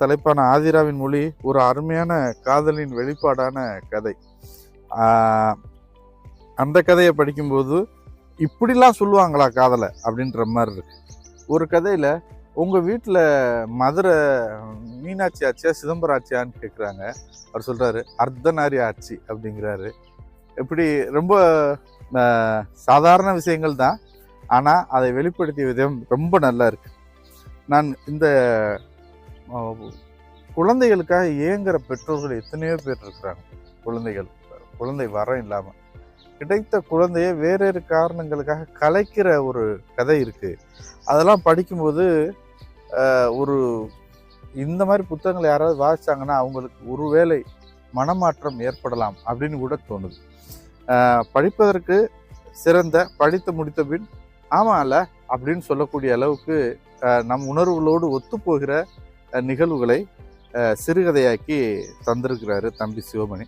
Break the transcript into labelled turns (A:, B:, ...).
A: தலைப்பான ஆதிராவின் மொழி ஒரு அருமையான காதலின் வெளிப்பாடான கதை. அந்த கதையை படிக்கும்போது இப்படிலாம் சொல்லுவாங்களா காதலை அப்படின்ற மாதிரி இருக்கு. ஒரு கதையில் உங்கள் வீட்டில் மதுரை மீனாட்சி ஆச்சியா சிதம்பரம் ஆச்சியான்னு கேட்குறாங்க அவர் சொல்கிறாரு அர்த்தநாரி ஆட்சி அப்படிங்கிறாரு. இப்படி ரொம்ப சாதாரண விஷயங்கள் தான். ஆனால் அதை வெளிப்படுத்திய விதம் ரொம்ப நல்லா இருக்கு. நான் இந்த குழந்தைகளுக்காக ஏங்குற பெற்றோர்கள் எத்தனையோ பேர் இருக்கிறாங்க. குழந்தைகள் குழந்தை வரம் இல்லாமல் கிடைத்த குழந்தைய வேறொரு காரணங்களுக்காக கலைக்கிற ஒரு கதை இருக்குது அதெல்லாம் படிக்கும்போது ஒரு இந்த மாதிரி புத்தகங்களை யாராவது வாசிச்சாங்கன்னா அவங்களுக்கு ஒருவேளை மனமாற்றம் ஏற்படலாம் அப்படின்னு கூட தோணுது. படிப்பதற்கு சிறந்த படித்து முடித்த பின் ஆமாம் இல்லை அப்படின்னு சொல்லக்கூடிய அளவுக்கு நம் உணர்வுகளோடு ஒத்துப்போகிற நிகழ்வுகளை சிறுகதையாக்கி தந்திருக்கிறாரு தம்பி சிவமணி.